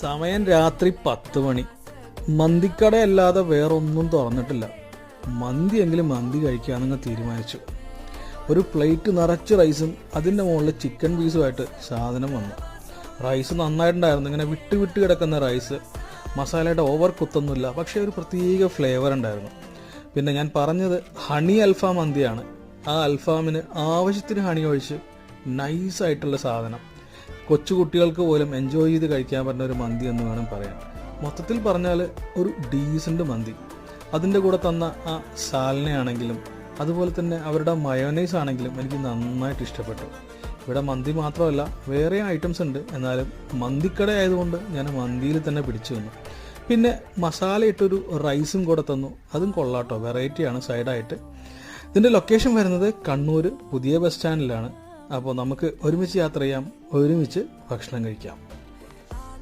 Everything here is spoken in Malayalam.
സമയം രാത്രി പത്ത് മണി. മന്തിക്കടയല്ലാതെ വേറൊന്നും തുറന്നിട്ടില്ല. മന്തി എങ്കിലും മന്തി കഴിക്കാമെന്നങ്ങ് തീരുമാനിച്ചു. ഒരു പ്ലേറ്റ് നിറച്ച് റൈസും അതിന്റെ മുകളിൽ ചിക്കൻ പീസുമായിട്ട് സാധനം വന്നു. റൈസ് നന്നായിട്ടുണ്ടായിരുന്നു. ഇങ്ങനെ വിട്ട് വിട്ട് കിടക്കുന്ന റൈസ്. മസാലയുടെ ഓവർ കുത്തൊന്നുമില്ല. പക്ഷേ ഒരു പ്രത്യേക ഫ്ലേവർ ഉണ്ടായിരുന്നു. പിന്നെ ഞാൻ പറഞ്ഞത് ഹണി അൽഫാം മന്തിയാണ്. ആ അൽഫാമിന് ആവശ്യത്തിന് ഹണി ഒഴിച്ച് നൈസായിട്ടുള്ള സാധനം. കൊച്ചു കുട്ടികൾക്ക് പോലും എൻജോയ് ചെയ്ത് കഴിക്കാൻ പറ്റുന്ന ഒരു മന്തി എന്ന് വേണം പറയാൻ. മൊത്തത്തിൽ പറഞ്ഞാൽ ഒരു ഡീസന്റ് മന്തി. അതിന്റെ കൂടെ തന്ന ആ സാലനയാണെങ്കിലും അതുപോലെ തന്നെ അവരുടെ മയോനൈസ് ആണെങ്കിലും എനിക്ക് നന്നായിട്ട് ഇഷ്ടപ്പെട്ടു. ഇവിടെ മന്തി മാത്രമല്ല വേറെ ഐറ്റംസ് ഉണ്ട്. എന്നാലും മന്തിക്കട ആയതുകൊണ്ട് ഞാൻ മന്തിയിൽ തന്നെ പിടിച്ചു വന്നു പിന്നെ മസാല ഇട്ടൊരു റൈസും കൂടെ തന്നു. അതും കൊള്ളാട്ടോ വെറൈറ്റിയാണ് സൈഡായിട്ട് ഇതിന്റെ ലൊക്കേഷൻ വരുന്നത് കണ്ണൂർ പുതിയ ബസ് സ്റ്റാൻഡിലാണ് അപ്പോൾ നമുക്ക് ഒരുമിച്ച് യാത്ര ചെയ്യാം ഒരുമിച്ച് ഭക്ഷണം കഴിക്കാം.